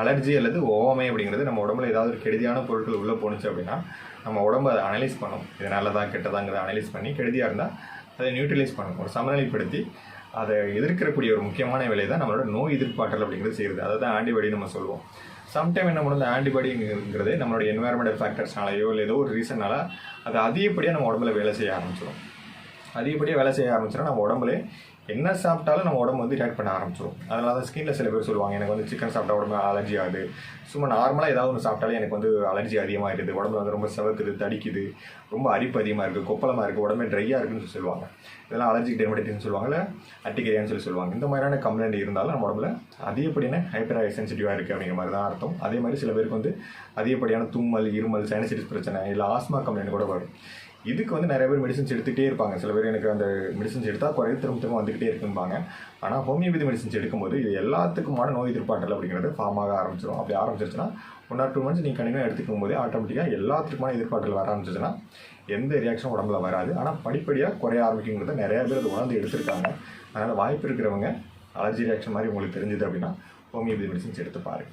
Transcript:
Allergy அல்லது ஓமை அப்படிங்கிறது நம்ம உடம்புல ஏதாவது ஒரு கெடுதியான பொருட்கள் உள்ளே போணுச்சு அப்படின்னா நம்ம உடம்பு அதை அனலைஸ் பண்ணும். இது நல்லதா கெட்டதாங்கிறத அனலைஸ் பண்ணி கெடுதியாக இருந்தால் அதை நியூட்ரலைஸ் பண்ணும். ஒரு சமநிலைப்படுத்தி அதை எதிர்க்கக்கூடிய ஒரு முக்கியமான வேலை தான் நம்மளோட நோய் எதிர்ப்பாற்றல் அப்படிங்கிறது செய்யுது. அதை தான் ஆன்டிபாடி நம்ம சொல்லுவோம். சம்டைம் என்ன பண்ணுறது ஆன்டிபாடிங்கிறது நம்மளோட என்வாயர்மெண்டல் ஃபேக்டர்ஸ்னாலையோ இல்லை ஏதோ ஒரு ரீசன்னால அது அதிகப்படியாக நம்ம உடம்புல வேலை செய்ய ஆரம்பிச்சிடும் அதிகப்படியாக வேலை செய்ய ஆரம்பிச்சோன்னா நம்ம உடம்புல என்ன சாப்பிட்டாலும் நம்ம உடம்பு வந்து ரியாக்ட் பண்ண ஆரம்பிச்சிடும் அதனால தான் ஸ்கின்ல சில பேர் சொல்லுவாங்க எனக்கு வந்து சிக்கன் சாப்பிட்டா உடம்பு அலர்ஜி ஆகுது. சும்மா நார்மலாக ஏதாவது ஒன்று சாப்பிட்டாலே எனக்கு வந்து அலர்ஜி அதிகமாக இருக்குது. உடம்பு வந்து ரொம்ப செவக்குது தடிக்குது ரொம்ப அரிப்பு அதிகமாக இருக்குது கொப்பளமாக இருக்குது உடம்பே ட்ரையாக இருக்குன்னு சொல்லி சொல்லுவாங்க. இதெல்லாம் அலர்ஜிக் டெர்மடைட்டிஸ்னு சொல்லுவாங்கல்ல அட்டிகரியான்னு சொல்லி சொல்லுவாங்க. இந்த மாதிரியான கம்ப்ளைண்ட் இருந்தாலும் நம்ம உடம்புல அதிகப்படியான ஹைப்பர் சென்சிட்டிவாக இருக்குது அப்படிங்கிற மாதிரி தான் அர்த்தம். அதே மாதிரி சில பேருக்கு வந்து அதிகப்படியான தும்மல் இருமல் சைனசிட்டிஸ் பிரச்சனை இல்லை ஆஸ்மா கம்ப்ளைண்ட் கூட வரும். இதுக்கு வந்து நிறைய பேர் மெடிசன்ஸ் எடுத்துகிட்டே இருப்பாங்க. சில பேர் எனக்கு அந்த மெடிசன்ஸ் எடுத்தால் குறைய திரும்ப திரும்ப வந்துக்கிட்டே இருக்கும்பாங்க. ஆனால் ஹோமியோபதி மெடிசன்ஸ் எடுக்கும்போது இது எல்லாத்துக்குமான நோய் எதிர்ப்பாற்றல் அப்படிங்கிறது ஃபார்ம் ஆக ஆரம்பிச்சிடும் அப்படி ஆரம்பிச்சிருச்சுன்னா ஒன் ஆர் டூ மந்த்ஸ் நீங்கள் கண்டினியூ எடுத்துக்கும் போதே ஆட்டோமேட்டிக்காக எல்லாத்துக்குமான எதிர்ப்பாற்றல் வர ஆரம்பிச்சிச்சுன்னா எந்த ரியாக்ஷனும் உடம்புல வராது. ஆனால் படிப்படியாக குறைய ஆரம்பிக்குங்கிறத நிறைய பேர் அது உணர்ந்து எடுத்திருக்காங்க. அதனால் வாய்ப்பு இருக்கிறவங்க அலர்ஜி ரியாக்ஷன் மாதிரி உங்களுக்கு தெரிஞ்சுது அப்படின்னா ஹோமியோபதி மெடிசன்ஸ் எடுத்து பாருங்க.